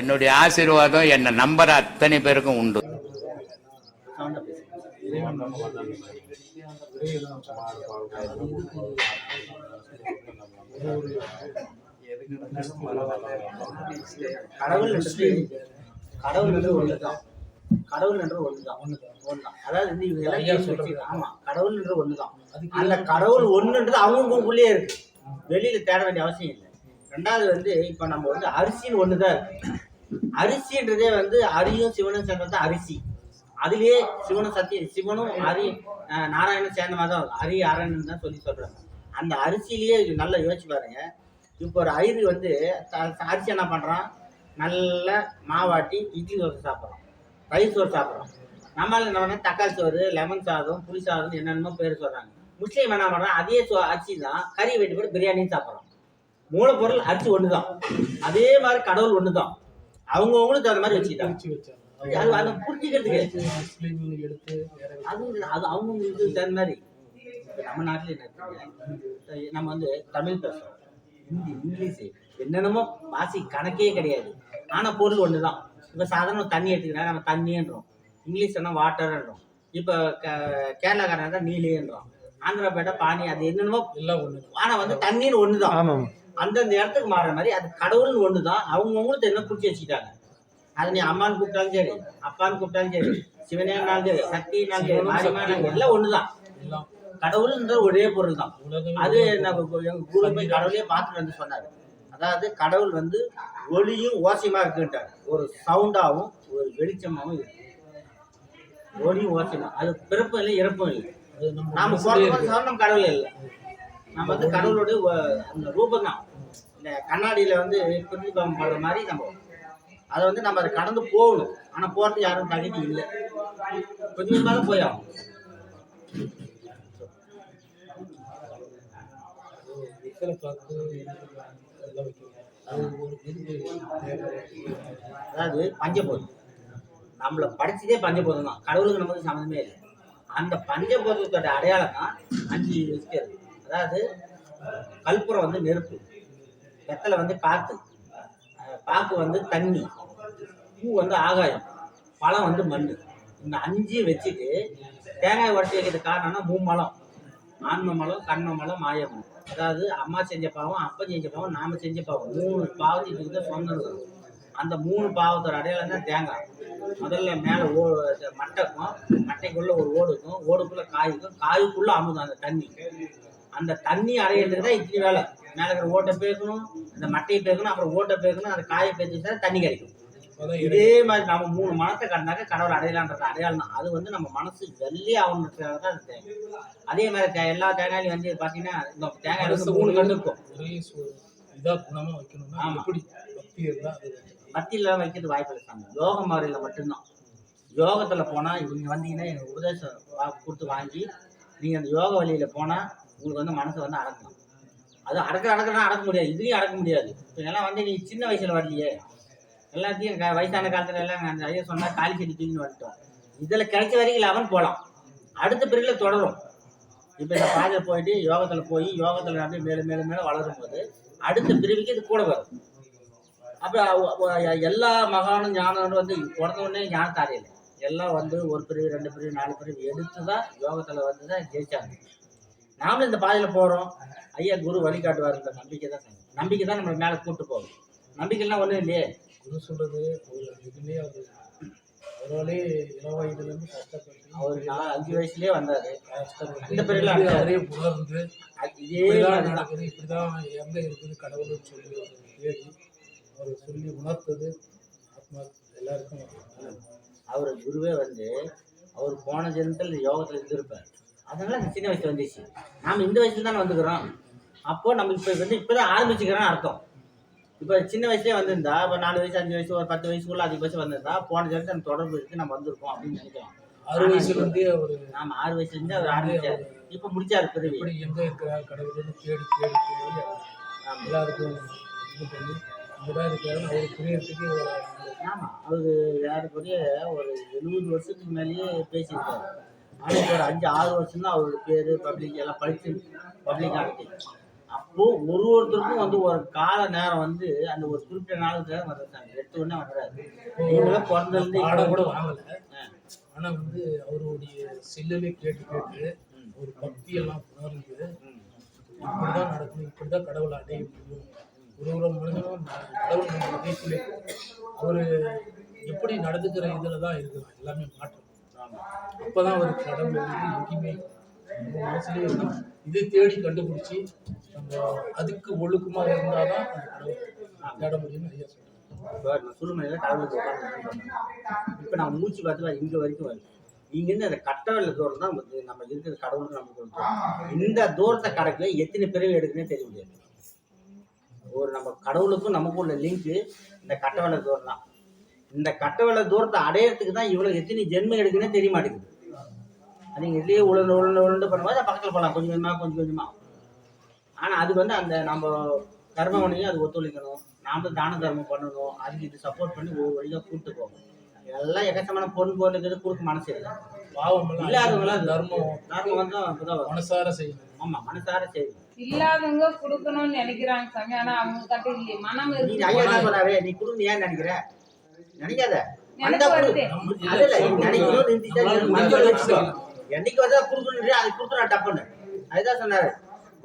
என்னுடைய ஆசீர்வாதம் என்னை நம்புற அத்தனை பேருக்கும் உண்டு. கடவுள் கடவுள் என்று ஒண்ணுதான். கடவுள் என்று ஒண்ணுதான் ஒண்ணுதான் அதாவது வந்து இவங்க எல்லாம் ஆமா கடவுள் என்று ஒண்ணுதான். அந்த கடவுள் ஒண்ணுன்றது அவங்கவுங்களுக்குள்ளேயே இருக்கு. வெளியில தேட வேண்டிய அவசியம் இல்லை. ரெண்டாவது வந்து இப்ப நம்ம வந்து அரிசின்னு ஒண்ணுதான் இருக்கு. அரிசின்றதே வந்து அரியும் சிவனும் சேர்ந்தது அரிசி. அதுலயே சிவனும் சத்திய சிவனும் அரி நாராயணன் சேர்ந்த மாதிரி தான் அரி அரண்னு தான் சொல்லி சொல்றாங்க. அந்த அரிசியிலேயே நல்லா யோசிச்சு பாருங்க. இப்போ ஒரு ஐரு வந்து அரிசி என்ன பண்றான்? நல்லா மாவாட்டி இட்லி தோசை சாப்பிட்றோம் ரைஸ் சோறு சாப்பிட்றோம் நம்மளால என்ன தக்காளி சோறு லெமன் சாதம் புளி சாதம் என்னென்னமோ பேர் சொல்றாங்க. முஸ்லீம் என்ன பண்றான்? அதே சோ அரிசி தான் கறி வெட்டி போட்டு பிரியாணியும் சாப்பிட்றோம் மூலப்பொருள் அரிசி ஒன்று தான் அதே மாதிரி கடவுள் ஒன்று தான் அவங்கவுங்களுக்கு தகுந்த மாதிரி வச்சுக்கிட்டாங்க. அது அதை புரிஞ்சுக்கிறதுக்கு அது அது அவங்க தகுந்த மாதிரி. நம்ம நாட்டில் என்ன நம்ம வந்து தமிழ் பேசுறோம். ஹிந்தி இங்கிலீஷு. என்னென்னமோ வாசி கணக்கே கிடையாது. ஆனால் பொருள் ஒன்று தான் இப்போ சாதாரண தண்ணி எடுத்துக்கிறா நம்ம தண்ணின்றோம். இங்கிலீஷ் சொன்னால் வாட்டர்ன்றோம். இப்போ கேரளாக்காரன் தான் நீலேன்றோம் ஆந்திராபேட்டை பானி அது என்னென்னமோ எல்லாம் ஒண்ணு ஆனால் வந்து தண்ணின்னு ஒன்று தான் ஆமாம். அந்தந்த இடத்துக்கு மாறுற மாதிரி அது கடவுள்னு ஒன்று தான் அவங்கவுங்களுக்கு என்ன பிடிச்சி வச்சுக்கிட்டாங்க? அதை நீ அம்மான்னு கூப்பிட்டாலும் சரி அப்பான்னு கூப்பிட்டாலும் சரி சிவனேனாலும் சரி சக்தினாலும் சரி மாரியம்மானாலும் எல்லாம் ஒன்று தான் கடவுள்ன்ற ஒரே பொருள் தான். அது நம்ம குரு போய் கடவுளே பார்த்துட்டு வந்து சொன்னாரு. அதாவது கடவுள் வந்து ஒளியும் ஓசையுமா இருக்குன்றார் ஒரு சவுண்டாவும் ஒரு வெளிச்சமாவும் இருக்கு. ஒளியும் ஓசையுமா? அது பிறப்பும் இல்லை இறப்பும் இல்லை. நாம. சொன்ன கடவுள் இல்லை. நம்ம வந்து கடவுளுடைய அந்த ரூபம் தான் இந்த கண்ணாடியில் வந்து பிரதிபம் படுற மாதிரி நம்ம அதை வந்து நம்ம அதை கடந்து போகணும். ஆனால் போறதுக்கு யாரும் தகுதி இல்லை. கொஞ்சம் தான் போய் அதாவது பஞ்சபூதம். நம்மளை படிச்சதே பஞ்சபோதம் தான் கடவுளுக்கு நமக்கு சம்மந்தமே இல்லை. அந்த பஞ்சபூதத்தோட அடையாளம் தான் அஞ்சு வச்சுக்கிறது அதாவது கற்பூரம் வந்து நெருப்பு. வெத்தலை வந்து காற்று. பாக்கு வந்து தண்ணி. பூ வந்து ஆகாயம். பழம் வந்து மண். இந்த அஞ்சையும் வச்சுட்டு தேங்காய் உடச்சி வைக்கிறது காரணம்னா மூமலம் ஆன்ம மலம் கண்ம மலம் மாயமலம் அதாவது அம்மா செஞ்ச பாவம் அப்பா செஞ்ச பாவம் நாம செஞ்ச பாவம். மூணு பாவத்துக்கு தான் சொந்தம் அந்த மூணு பாவத்தோட அடையாளம் தான் தேங்காய். முதல்ல மேலே ஓ மட்டைக்கும் மட்டைக்குள்ளே ஒரு ஓடுக்கும் ஓடுக்குள்ளே காய்க்கும் காய் இருக்கும். அமுதம் அந்த தண்ணி. அந்த தண்ணி அடையிறதுக்கு தான் இத்தனை வேலை. மேலே இருக்கிற ஓட்டை பேக்கணும் அந்த மட்டையை பேக்கணும் அப்புறம் ஓட்டை பேக்கணும் அந்த காயை பேச்சு தான் தண்ணி கிடைக்கும். இதே மாதிரி நம்ம மூணு மனத்தை கடந்தாக்க கடவுள் அடையலான்றது அடையாளம் தான். அது வந்து நம்ம மனசு வெள்ளி ஆகணுன்றதுக்காக தான் அது தேவை. அதே மாதிரி எல்லா தேங்காயிலும் வந்து பார்த்தீங்கன்னா இந்த தேங்காயில வந்து மூணு கண்டு இருக்கும். ஒரே சு- இதா குணமா வைக்கணும்னா ஆமா. எப்படி பக்தி இருந்தா அது மத்தியில் வைக்கிறது வாய்ப்பு சாமி. யோக முறையில் மட்டும்தான். யோகத்தில் போனால் இவங்க வந்தீங்கன்னா எனக்கு உபதேசம் கொடுத்து வாங்கி நீங்கள் அந்த யோக வழியில் போனால் உங்களுக்கு வந்து மனசை வந்து அடக்கலாம் அது அடக்க அடக்கலாம் அடக்க முடியாது. இதுலேயும் அடக்க முடியாது. இப்போ எல்லாம் வந்து நீ சின்ன வயசில் வரலையே. எல்லாத்தையும் வயசான காலத்தில் எல்லாம் அந்த ஐயா சொன்னால் காலி செடி தூக்கின்னு வந்துட்டோம் இதில் கிடைச்ச வரைக்கும் லெவன் போகலாம் அடுத்த பிரிவில் தொடரும். இப்போ இந்த பாதையில் போயிட்டு யோகத்தில் போய் யோகத்தில் அப்படியே மேலும் மேலும் மேலே வளரும் போது அடுத்த பிரிவுக்கு இது கூட வரும். அப்புறம் எல்லா மகானும் ஞானம் வந்து பிறந்த உடனே ஞானத்தை அடையலை எல்லாம் வந்து ஒரு பிரிவு ரெண்டு பிரிவு நாலு பிரிவு எடுத்து தான் யோகத்தில் வந்து தான் ஜெயிச்சாங்க. நாமளும் இந்த பாதையில் போகிறோம் ஐயா குரு வழிகாட்டுவாருன்ற நம்பிக்கை தான். நம்பிக்கை தான் நம்மளை மேலே கூட்டு போகும். நம்பிக்கைலாம் ஒன்றும் இல்லையே. குரு சொல்றது ஒரு இதுலயே அவர் அவராலே இளம் வயதுல இருந்து கஷ்டப்பட்டு அவர் நாலு அஞ்சு வயசுலேயே வந்தார். கஷ்டப்பட்டு இந்த அவரே உணர்ந்து அது இதே இப்படிதான் மாதிரி தான் நடக்குது எங்க இருக்குது கடவுள்னு சொல்லி ஒரு தேடி அவர் சொல்லி உணர்த்தது ஆத்மா எல்லாருக்கும் அவர் குருவே வந்து அவர் போன ஜென்மத்தில் யோகத்தில் இருந்திருப்பார். அதனால அந்த சின்ன வயசுல வந்துச்சு. நாம் இந்த வயசுல தானே வந்துக்கிறோம். அப்போ நம்ம இப்போ வந்து இப்போ தான் ஆரம்பிச்சுக்கிறோன்னு அர்த்தம். இப்போ சின்ன வயசுலேயே வந்திருந்தா இப்போ நாலு வயசு அஞ்சு வயசு ஒரு பத்து வயசுக்குள்ள அதிகபட்சம் வந்திருந்தா போன நம்ம தொடர்பு இருக்கு நம்ம வந்திருக்கோம் அப்படின்னு நினைக்கிறோம். ஆறு வயசுல இருந்தே அவர் நாம ஆறு வயசுல இருந்து அவர் ஆரம்பிச்சாரு. இப்போ முடிச்சாரு பிறவி. எப்படி எங்க இருக்கிறார் கடவுள்னு தேடி தேடி தேடி. எல்லாருக்கும் இது பண்ணி இங்கதான் இருக்கிறாரு அவர் புரியறதுக்கு அவரு ஏறக்குறைய ஒரு எழுபது வருஷத்துக்கு மேலேயே பேசியிருக்காரு. ஆனால் ஒரு அஞ்சு ஆறு வருஷம் தான் அவரோட பேர் பப்ளிக் எல்லாம் படிச்சு பப்ளிக் ஆகிட்டு அப்போ ஒரு ஒருத்தருக்கும் வந்து ஒரு கால நேரம் வந்து அந்த ஒரு குறிப்பிட்ட நாளுக்கு தான் வந்துருக்காங்க எடுத்த உடனே வந்துடாது நீங்களும் பிறந்திருந்து பாடம் கூட வாங்கல. ஆனா வந்து அவருடைய செல்லுலே கேட்டு கேட்டு ஒரு பக்தி எல்லாம் உணர்ந்து இப்படிதான் நடக்கணும் இப்படிதான் கடவுளை அடைய முடியும். ஒரு ஒரு மனிதனும் கடவுள் நம்ம அவரு எப்படி நடந்துக்கிற இதுல தான் இருக்குது எல்லாமே மாற்றம். அப்பதான் ஒரு கடவுள் எங்கேயுமே நம்ம இதை தேடி கண்டுபிடிச்சி நம்ம அதுக்கு ஒழுக்கமாக இருந்தால் தான் அந்த கடவுள் தேட முடியும்னு ஐயா சொல்கிறேன் இப்போ நான் கடவுளுக்கு இப்போ நான் மூச்சு பார்த்து இங்கே வரைக்கும் வருது இங்கேருந்து அந்த கட்டவெல்ல தூரம் தான் வந்து நம்ம இருக்கிற கடவுளுக்கு நமக்கு கொடுத்தோம். இந்த தூரத்தை கடக்கல எத்தனை பிறவி எடுக்குன்னே தெரிய முடியாது. ஒரு நம்ம கடவுளுக்கும் நமக்கும் உள்ள லிங்க் இந்த கட்டவெல்ல தூரம் தான். இந்த கட்டவெல்ல தூரத்தை அடையறதுக்கு தான் இவ்வளோ எத்தனை ஜென்மம் எடுக்குன்னே தெரிய மாட்டேங்குது. நீங்கள் இதுலேயே உழந்து உழந்து உழந்து பண்ணும்போது அது பக்கத்தில் போகலாம் கொஞ்சம் கொஞ்சமாக கொஞ்சம் கொஞ்சமாக ஆனால் அது வந்து அந்த நம்ம கர்மவனையும் அது ஒத்துழைக்கணும். நாம தான தர்மம் பண்ணணும். அதுக்கு இது சப்போர்ட் பண்ணி ஒவ்வொரு வழியாக கூப்பிட்டு போகணும். எல்லாம் எக்கச்சமான பொன் பொருள் இருக்குது கொடுக்க மனசு இல்லை. பாவம் இல்லாதவங்களா தர்மம் தர்மம் வந்து அப்பதான் மனசார செய்யணும். ஆமாம் மனசார செய்யும் இல்லாதவங்க கொடுக்கணும்னு நினைக்கிறாங்க சாமி. ஆனா அவங்க கிட்ட இல்லையே. மனம் நீ இருக்கு. ஐயா என்ன சொன்னாரு நீ கொடுன்னு ஏன் நினைக்கிற? நினைக்காத. என்னைக்கு வந்தா கொடுக்கணும் அது கொடுத்துறா டப்புன்னு. அதுதான் சொன்னாரு.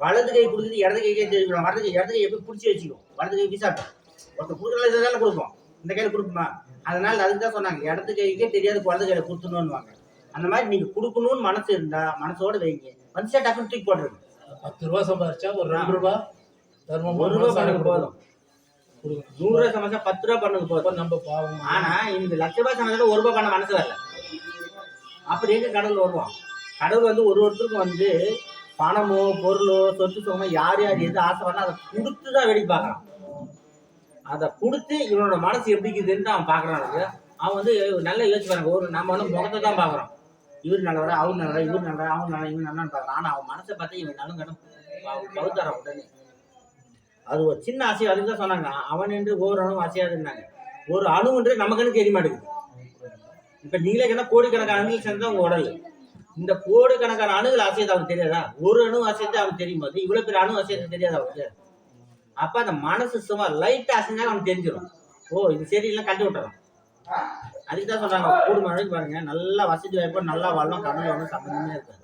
வலது கை கொடுக்குறது இடது கைக்கே தெரிஞ்சுக்கணும். வலது கை இடது கை எப்படி பிடிச்சி வச்சுக்கும். வலது கை விசாட்டும். ஒருத்தர் கொடுக்குறதுல தானே கொடுப்போம். இந்த கையில கொடுக்குமா அதனால அதுக்கு தான் சொன்னாங்க. இடது கைக்கே தெரியாது வலது கையில கொடுத்துணும்னுவாங்க அந்த மாதிரி நீங்க கொடுக்கணும்னு மனசு இருந்தா மனசோட வைங்க. வந்துச்சா டக்குன்னு தூக்கி போடுறது பத்து ரூபா சம்பாரிச்சா ஒரு ரெண்டு ரூபா தர்மமா ஒரு ரூபா போதும் கொடுக்கணும். நூறு ரூபாய் சமைச்சா பத்து ரூபா பண்ணுங்க போதும். நம்ம பாவம். ஆனா இந்த லட்ச ரூபாய் சமைச்சா ஒரு ரூபாய் பண்ண மனசு வரல. அப்படி எங்க கடவுள் வருவான்? கடவுள் வந்து ஒரு ஒருத்தருக்கும் வந்து பணமோ பொருளோ சொத்து சுகமோ யார் யார் எது ஆசைப்படுறா அதை கொடுத்து தான் வெடி பார்க்கறான். அதை கொடுத்து இவனோட மனசு எப்படி இருக்குதுன்னு அவன் பார்க்கறானுங்க அவன் வந்து நல்லா யோசிச்சு பாருங்க. ஒரு நம்ம வந்து முகத்தை தான் பார்க்குறோம். இவர் நல்லவரா அவர் நல்லவரா இவர் நல்லவரா அவன் நல்லா இவன் நல்லான்னு பார்க்குறான். ஆனால் அவன் மனசை பார்த்து இவன் நல்ல கடன் பகுத்தாரான் உடனே. அது ஒரு சின்ன ஆசை அதுக்கு தான் சொன்னாங்க. அவன் என்று ஒவ்வொரு அணுவும் அசையாதுன்னாங்க ஒரு அணுன்றது நமக்குன்னு தெரிய மாட்டேங்குது இப்போ நீங்களே கேட்டால் கோடிக்கணக்கான அணுகள் சேர்ந்தா உங்க உடல். இந்த கோடிக்கணக்கான அணுகள் ஆசையத்தை அவனுக்கு தெரியாதா? ஒரு அணு ஆசையத்தை அவனுக்கு தெரியும்? போது இவ்வளோ பேர் அணு ஆசையத்தை தெரியாதா அவனுக்கு? அப்ப அந்த மனசு சும்மா லைட் அசைஞ்சா அவனுக்கு தெரிஞ்சிடும் ஓ இது சரியில்லை கட்டி விட்டுறான் அதுக்கு தான் சொல்றாங்க கூடுமான பாருங்க. நல்லா வசதி வாய்ப்பு நல்லா வாழலாம் கடவுள் ஒன்றும் சம்மந்தமே இருக்காது.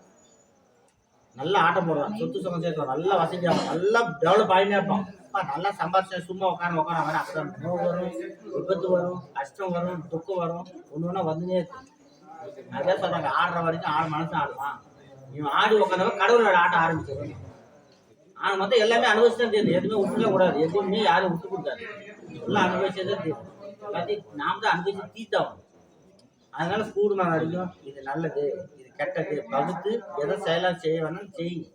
நல்லா ஆட்டம் போடுறான். சொத்து சுகம் சேர்க்கலாம் நல்லா வசதியாகும் நல்லா டெவலப் ஆகினே இருப்பான். நல்லா சம்பாதிச்சு சும்மா உட்கார உட்கார வர அப்பதான் நோவு வரும் விபத்து வரும் கஷ்டம் வரும் துக்கம் வரும். ஒன்று ஒன்றா வந்துனே இருக்கும் அதான் சொல்றாங்க. ஆடுற வரைக்கும் ஆடு மனசு ஆடுவான். இவன் ஆடி உட்காந்தவன் கடவுளோட ஆட்டம் ஆரம்பிச்சிடும் ஆனால் மொத்தம் எல்லாமே அனுபவிச்சுதான் தெரியுது எதுவுமே விட்டுக்க கூடாது. எதுவுமே யாரும் விட்டு கொடுக்காது. எல்லாம் அனுபவிச்சதே தான் தெரியும் எல்லாத்தையும் நாம் தான் அனுபவிச்சு தீத்தாவும் அதனால கூடுமான வரைக்கும் இது நல்லது. இது கெட்டது பகுத்து எதை செயலாக செய்ய வேணும் செய்யுங்க.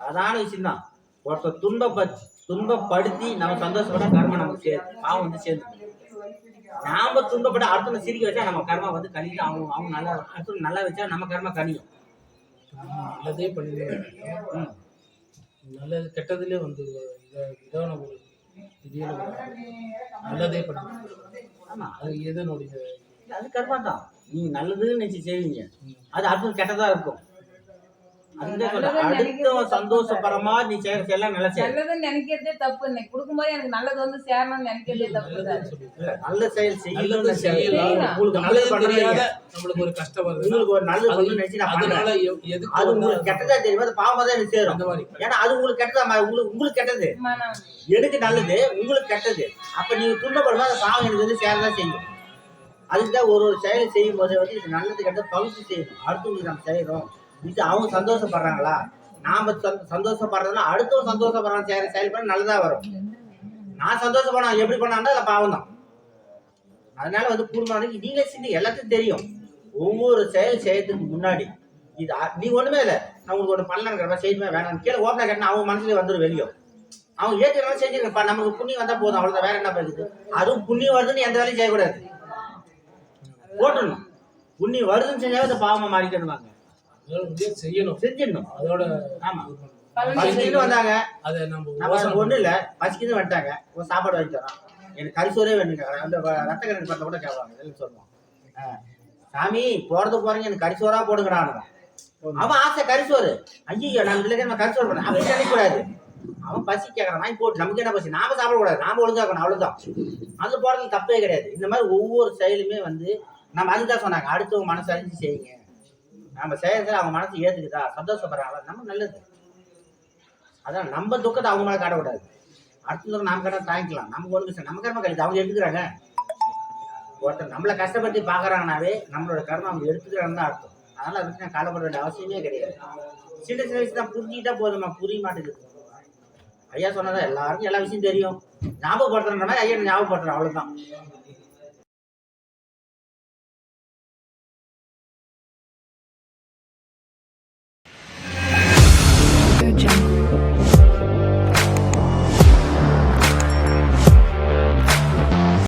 அதான விஷயம்தான். ஒருத்தர் துன்பப்ப துன்பப்படுத்தி நம்ம சந்தோஷப்பட கர்மம் நமக்கு சேருது பாவம் வந்து சேர்ந்து நாம துன்பப்பட்டு அடுத்தவங்க சிரிக்க வச்சா நம்ம கர்மா வந்து கணிக்கும் அவங்க அவங்க நல்லா அடுத்தவங்க நல்லா வச்சா நம்ம கர்மா கணியும் நல்லதே பண்ணிடுங்க ம். நல்லது கெட்டதுலேயே வந்து இத- இதான ஒரு நல்லதே பண்ணுங்க ஆமா. அது எதனுடைய அது கர்மா தான் நீங்க நல்லதுன்னு நினைச்சு செய்வீங்க. அது அடுத்தது கெட்டதா இருக்கும். சந்தோஷப்படுறமா நீ செய்யற செயலாம் நல்லா நினைக்கிறதே தப்பு. இன்னைக்கு கொடுக்கும்போது எனக்கு நல்லது வந்து சேரணும்னு நினைக்கிறதே தப்பு நல்ல செயல் செய்யலாம். உங்களுக்கு நல்லது நம்மளுக்கு ஒரு கஷ்டம் வருது உங்களுக்கு ஒரு நல்லது பண்ணணும்னு நினைச்சு நான் அதனால அது உங்களுக்கு கெட்டதா தெரியும்? அது பாவமா தான் எனக்கு சேரும். அந்த மாதிரி ஏன்னா அது உங்களுக்கு கெட்டதா? உங்களுக்கு உங்களுக்கு கெட்டது. எனக்கு நல்லது? உங்களுக்கு கெட்டது. அப்ப நீங்க துன்பப்படும்போது அந்த பாவம் எனக்கு வந்து சேரதான் செய்யும். அதுக்கு தான் ஒரு ஒரு செயல் செய்யும் போது வந்து இது நல்லது கெட்ட பகுதி செய்யணும் அடுத்தவங்களுக்கு நம்ம செய்யறோம் இது அவங்க சந்தோஷப்படுறாங்களா? நாம சந்தோ- சந்தோஷப்படுறதுனா அடுத்தவங்க சந்தோஷப்படுறாங்க செய்யற செயல் பண்ண நல்லதா வரும். நான் சந்தோஷப்பட எப்படி பண்ணாண்டா அது பாவம் தான். அதனால வந்து கூடுமானது நீங்களே சிந்தி எல்லாத்துக்கும் தெரியும். ஒவ்வொரு செயல் செய்யறதுக்கு முன்னாடி இது நீ ஒண்ணுமே இல்லை. நான் உங்களுக்கு ஒன்று பண்ணலாம் செய்யணுமே வேணாம் கீழே ஓப்பனாக கேட்டா அவங்க மனசுல வந்துடும் வெளியும் அவங்க ஏற்றுக்கலாம் செஞ்சிருக்கப்பா நமக்கு புண்ணியம் வந்தா போதும். அவ்வளவுதான். வேற என்ன பண்ணுது அதுவும் புண்ணியம் வருதுன்னு எந்த வேலையும் செய்யக்கூடாது. போட்டுடணும். புண்ணியம் வருதுன்னு செஞ்சாவே அதை பாவமா மாறிக்கணுவாங்க செய்யணும். செஞ்சிடணும். அதோட ஆமா. வந்தாங்க. அதை நம்ம ஒண்ணு இல்ல. பசிக்குன்னு வந்துட்டாங்க. ஒரு சாப்பாடு வாங்கி தரோம் எனக்கு கரிசோரே வேணுங்க. அந்த வ- ரத்த கணக்கு பார்த்த கூட கேட்பாங்க. சொல்லுவோம். சாமி போறது போறீங்க. எனக்கு கரிசோரா போடுங்கடான்னு அவன் ஆசை கரிசோறு ஐயோ நான் இதுல நம்ம கரிசோறு பண்ண அப்படி நினைக்கக்கூடாது அவன் பசி கேட்கறான் வாங்கி போட்டு. நமக்கு என்ன பசி? நாம சாப்பிடக்கூடாது. நாம ஒழுங்கா இருக்கணும். அவ்வளவுதான். அது போடுறது தப்பே கிடையாது. இந்த மாதிரி ஒவ்வொரு செயலுமே வந்து நம்ம அதுதான் சொன்னாங்க. அடுத்தவங்க மனசு அறிஞ்சு செய்யுங்க. நம்ம செய்யறதுல அவங்க மனசு ஏத்துக்குதா? சந்தோஷப்படுறாங்களா? நம்ம நல்லது. அதான் நம்ம துக்கத்தை அவங்க மேலே காட்டக்கூடாது அடுத்த துக்கம் நாம் கடை தாங்கிக்கலாம். நமக்கு ஒன்று நம்ம கர்மம் கழித்து அவங்க எடுத்துக்கிறாங்க. ஒருத்தர் நம்மளை கஷ்டப்படுத்தி பார்க்குறாங்கனாவே நம்மளோட கர்மம் அவங்க எடுத்துக்கிறாங்கன்னு தான் அர்த்தம். அதனால் அதை நான் கவலைப்பட வேண்டிய அவசியமே கிடையாது. சின்ன சின்ன விஷயம் தான் புரிஞ்சுக்கிட்டா போதுமா புரிய மாட்டேங்குது. ஐயா சொன்னதான் எல்லாருக்கும் எல்லா விஷயம் தெரியும். ஞாபகப்படுத்துறேன்னா ஐயா ஞாபகப்படுத்துறேன். அவ்வளோதான்